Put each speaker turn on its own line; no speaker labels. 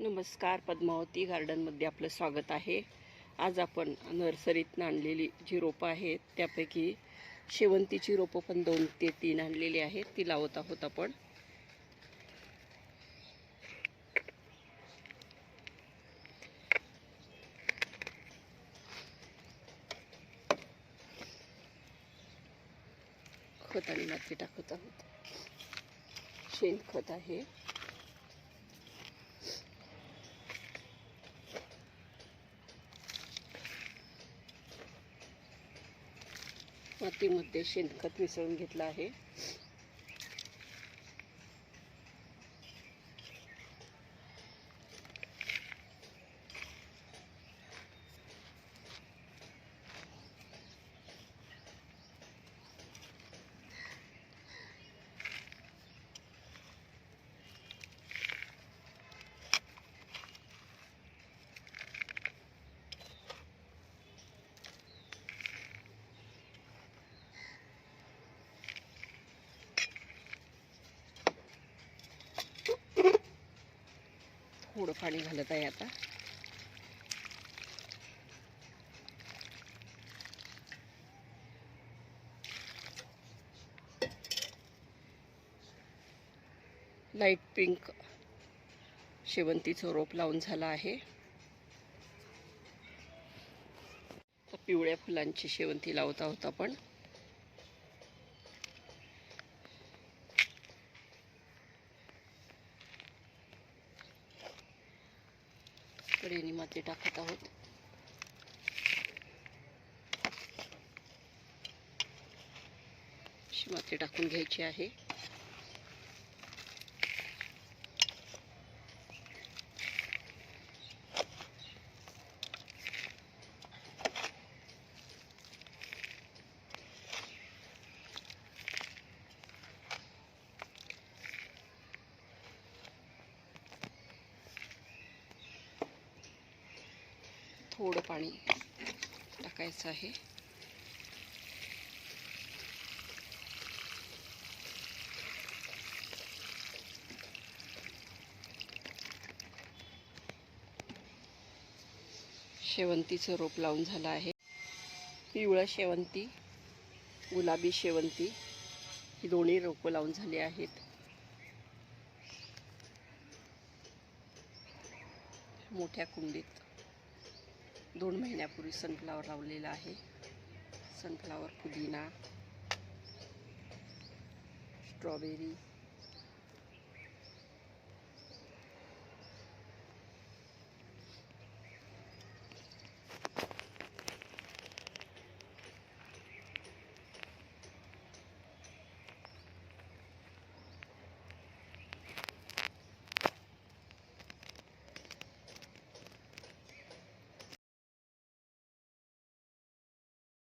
नमस्कार पद्मावती गार्डनमध्ये आपलं स्वागत आहे. आज आपण नर्सरीतनं आणलेली जी रोपं आहेत त्यापैकी शेवंतीची रोपं पण दोन ते तीन आणलेली आहेत ती लावत आहोत आपण. खत आणि माती टाकत आहोत. शेणखत आहे. मातीमध्ये शेणखत मिसळून घेतलं आहे. थोडं पाणी घालत आहे आता. लाइट पिंक शेवंतीचं रोप लावून झालं आहे. पिवळ्या फुलांची शेवंती लावत आहोत आपण. कडेने माती टाकत आहोत. अशी माती टाकून घ्यायची आहे. थोडं पाणी टाकायचं आहे. शेवंतीचं रोप लावून झालं आहे. पिवळं शेवंती गुलाबी शेवंती ही दोन्ही रोपं लावून झाली आहेत. मोठ्या कुंडीत. दोन महिन्यापूर्वी सनफ्लावर लावलेला आहे. सनफ्लावर पुदिना स्ट्रॉबेरी